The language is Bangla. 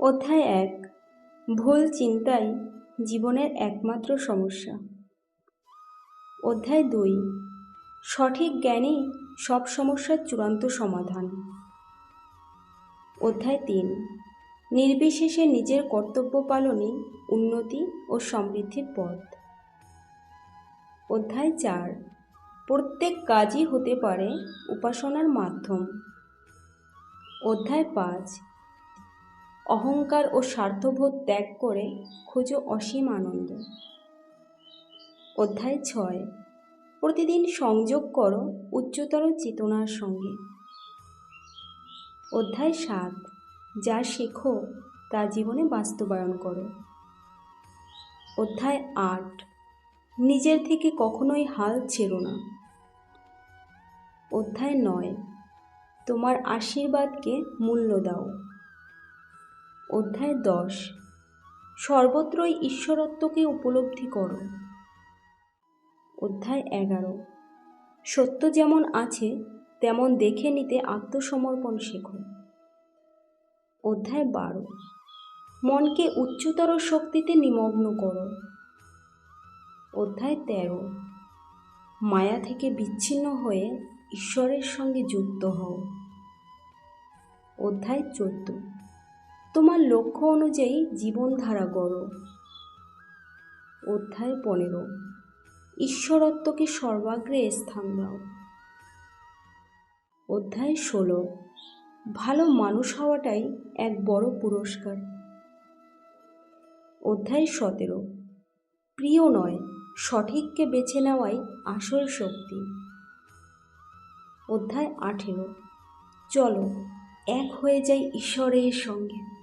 অধ্যায় এক, ভুল চিন্তাই জীবনের একমাত্র সমস্যা। অধ্যায় দুই, সঠিক জ্ঞানই সব সমস্যার চূড়ান্ত সমাধান। অধ্যায় তিন, নির্বিশেষে নিজের কর্তব্য পালনই উন্নতি ও সমৃদ্ধির পথ। অধ্যায় চার, প্রত্যেক কাজই হতে পারে উপাসনার মাধ্যম। অধ্যায় পাঁচ অহংকার ও স্বার্থবোধ ত্যাগ করে খোঁজো অসীম আনন্দ। অধ্যায় ছয়। প্রতিদিন সংযোগ করো উচ্চতর চেতনার সঙ্গে। অধ্যায় সাত। যা শেখো তা জীবনে বাস্তবায়ন করো। অধ্যায় আট। নিজের থেকে কখনোই হাল ছেড়ো না। অধ্যায় নয়। তোমার আশীর্বাদকে মূল্য দাও। অধ্যায় দশ। সর্বত্রই ঈশ্বরত্বকে উপলব্ধি করো। অধ্যায় এগারো। সত্য যেমন আছে, তেমন দেখে নিতে আত্মসমর্পণ শেখো। অধ্যায় বারো। মনকে উচ্চতর শক্তিতে নিমগ্ন করো। অধ্যায় তেরো। মায়া থেকে বিচ্ছিন্ন হয়ে ঈশ্বরের সঙ্গে যুক্ত হও। অধ্যায় চোদ্দ। তোমার লক্ষ্য অনুযায়ী জীবনধারা গড়ো। অধ্যায় পনেরো। ঈশ্বরত্বকে সর্বাগ্রে স্থান দাও। অধ্যায় ষোলো। ভালো মানুষ হওয়াটাই এক বড় পুরস্কার। অধ্যায় সতেরো। প্রিয় নয়, সঠিককে বেছে নেওয়াই আসল শক্তি। অধ্যায় আঠেরো। চলো, এক হয়ে যাই ঈশ্বরের সঙ্গে।